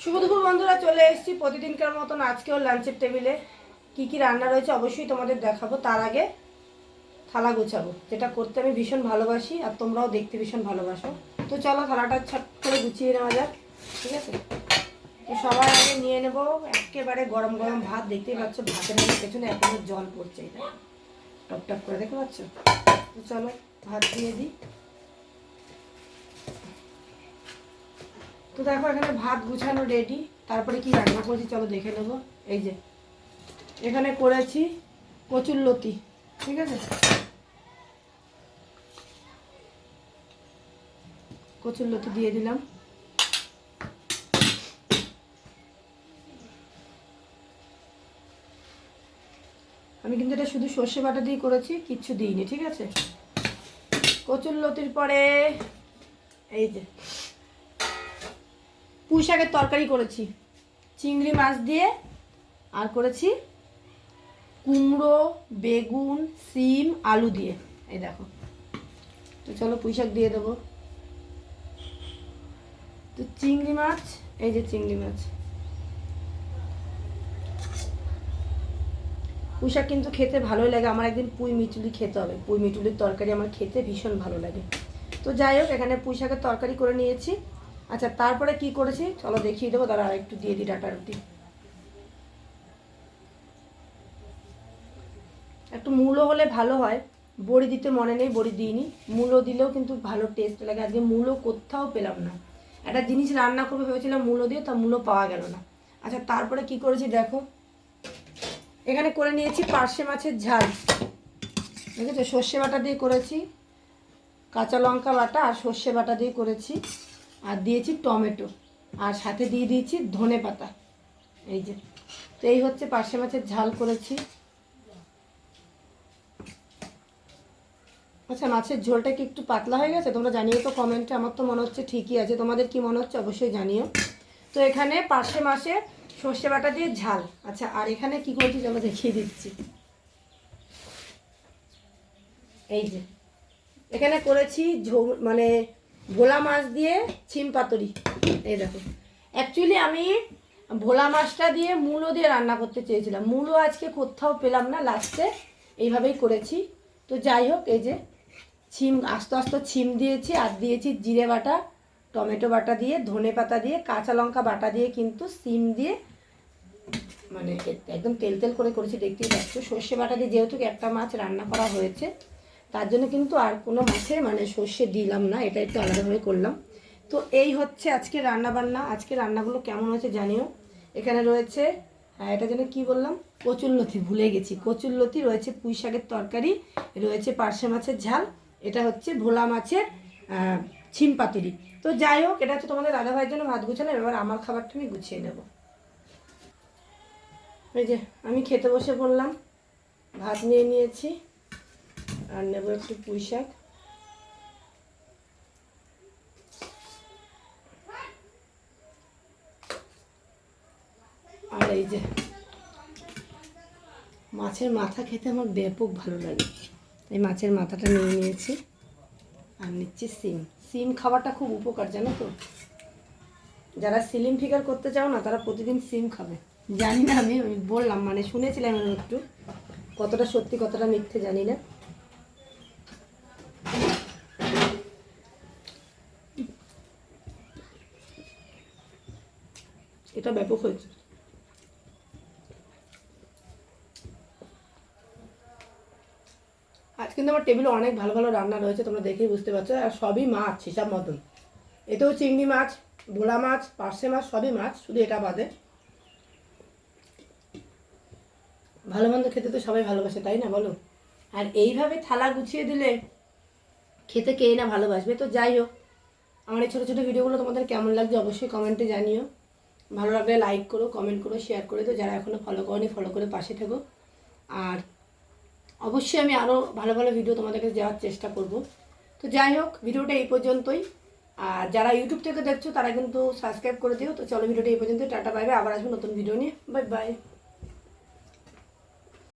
শুভ দুপুর বন্ধুরা, চলে এসেছি প্রতিদিনকার মতন আজকেও লাঞ্চের টেবিলে কি কি রান্না রয়েছে অবশ্যই তোমাদের দেখাবো। তার আগে থালা গুছাবো, যেটা করতে আমি ভীষণ ভালোবাসি আর তোমরাও দেখতে ভীষণ ভালোবাসো। তো চলো থালাটা ছট করে গুছিয়ে নেওয়া যাক, ঠিক আছে? তো সবার আগে নিয়ে নেব একেবারে গরম গরম ভাত। দেখতেই পাচ্ছ ভাতের মধ্যে পেছনে এখনও জল পড়ছে এটা। টপ টপ করে দেখতে পাচ্ছ? তো চলো ভাত দিয়ে দিই। তো দেখো এখানে ভাত গুছানো রেডি তারপরে কি রান্না করেছি চলো দেখে নেব। এই যে, এখানে করেছি কচুর লতি, ঠিক আছে? কচুর লতি দিয়ে দিলাম। আমি কিন্তু এটা শুধু সর্ষে বাটা দিয়ে করেছি, কিচ্ছু দিইনি, ঠিক আছে? কচুর লতির পরে, এই যে পুঁই শাকের তরকারি করেছি। চিংড়ি মাছ দিয়ে আর করেছি কুমড়ো, বেগুন, সিম, আলু দিয়ে। এই দেখো। তো চলো পুঁই শাক দিয়ে দেবো। তো চিংড়ি মাছ, এই যে চিংড়ি মাছ। পুঁই শাক কিন্তু খেতে ভালোই লাগে। আমার একদিন পুঁই মিটুলি খেতে হবে। পুঁই মিটুলির তরকারি আমার খেতে ভীষণ ভালো লাগে। তো যাই হোক, এখানে পুঁই শাকের তরকারি করে নিয়েছি। আচ্ছা তারপরে কি করেছি? চলো দেখিয়ে দেবো তারা একটু দিয়ে দিই ডাটা রুটি। একটু মূলো হলে ভালো হয়। বড়ি দিতে মনে নেই, বড়ি দিইনি। মূলো দিলেও কিন্তু ভালো টেস্ট লাগে। আজকে মূলো কোথাও পেলাম না। একটা জিনিস রান্না করবে ভেবেছিলাম মূলো দিয়ে, তা মূলো পাওয়া গেল না। আচ্ছা তারপরে কি করেছি দেখো। এখানে করে নিয়েছি পার্শে মাছের ঝাল। দেখেছ? সর্ষে বাটা দিয়ে করেছি, কাঁচা লঙ্কা বাটা আর সর্ষে বাটা দিয়ে করেছি। আর দিয়েছি টমেটো। আর সাথে দিয়ে দিয়েছি ধনে পাতা। এই যে, তো এই হচ্ছে পার্শে মাছের ঝাল করেছি। আচ্ছা মাছের ঝোলটা কি একটু পাতলা হয়ে গেছে? তোমরা জানিও তো কমেন্টে আমার তো মনে হচ্ছে ঠিকই আছে। তোমাদের কি মনে হচ্ছে? অবশ্যই জানিও। তো এখানে পার্শে মাসে সর্ষে বাটা দিয়ে ঝাল। আচ্ছা আর এখানে কি করেছি চলো দেখিয়ে দিচ্ছি। এই যে, এখানে করেছি ঝো মানে ভোলা মাছ দিয়ে ছিম পাতুরি। এই দেখো। অ্যাকচুয়ালি আমি ভোলা মাছটা দিয়ে মূলো দিয়ে রান্না করতে চেয়েছিলাম। মূলো আজকে কোথাও পেলাম না লাস্টে এইভাবেই করেছি। তো যাই হোক, এই যে ছিম, আস্তে আস্তে ছিম দিয়েছি, আর দিয়েছি জিরে বাটা, টমেটো বাটা দিয়ে, ধনে পাতা দিয়ে, কাঁচা লঙ্কা বাটা দিয়ে কিন্তু সিম দিয়ে মানে একদম তেল তেল করে করেছি, দেখতেই পাচ্ছ। সর্ষে বাটা দিয়ে যেহেতু একটা মাছ রান্না করা হয়েছে তার জন্য কিন্তু আর কোনো মাছে মানে সর্ষে দিলাম না, এটা একটু আলাদাভাবে করলাম। তো এই হচ্ছে আজকে রান্না বান্না আজকে রান্নাগুলো কেমন হয়েছে জানিও। এখানে রয়েছে হ্যাঁ এটা যেন কি বললাম? কচুরলতি ভুলে গেছি। কচুরলতি রয়েছে পুঁই শাকের তরকারি, রয়েছে পার্শে মাছের ঝাল, এটা হচ্ছে ভোলা মাছের ছিম পাতুরি। তো যাই হোক, এটা হচ্ছে তোমাদের দাদা ভাইয়ের জন্য ভাত গুছালাম এবার আমার খাবারটা আমি গুছিয়ে নেব। এই যে, আমি খেতে বসে পড়লাম, ভাত নিয়ে নিয়েছি। আর নেব একটু পুঁই শাক। আর এই যে, মাছের মাথা খেতে আমার ব্যাপক ভালো লাগে। এই মাছের মাথাটা নিয়ে নিয়েছি, আর নিচ্ছি সিম। সিম খাওয়াটা খুব উপকার, জানো তো? যারা সিলিম ফিগার করতে চাও না, তারা প্রতিদিন সিম খাবে। জানি না, আমি বললাম মানে শুনেছিলাম একটু। কতটা সত্যি, কতটা মিথ্যে জানি না। এটা ব্যাপক হয়েছে। আজ কিন্তু আমার টেবিলে অনেক ভালো ভালো রান্না রয়েছে, তোমরা দেখেই বুঝতে পারছ, আর সবই মাছ, হিসাব মতন। এতেও চিংড়ি মাছ, ভোলা মাছ, পার্শে মাছ, সবই মাছ, শুধু এটা বাদে। ভালো মন্দ খেতে তো সবাই ভালোবাসে, তাই না বলো? আর এইভাবে থালা গুছিয়ে দিলে খেতে কে না ভালোবাসবে? তো যাই হোক, আমার এই ছোটো ছোটো ভিডিওগুলো তোমাদের কেমন লাগছে অবশ্যই কমেন্টে জানিও। ভালো লাগলে লাইক করো কমেন্ট করো শেয়ার করে দো যারা এখনও ফলো করনি ফলো করে পাশে থেকো। আর অবশ্যই আমি আরও ভালো ভালো ভিডিও তোমাদের কাছে দেওয়ার চেষ্টা করব। তো যাই হোক, ভিডিওটা এই পর্যন্তই। আর যারা ইউটিউব থেকে দেখছ, তারা কিন্তু সাবস্ক্রাইব করে দিও। তো চলো ভিডিওটা এই পর্যন্তই। টাটা পাইবে আবার আসব নতুন ভিডিও নিয়ে। Bye bye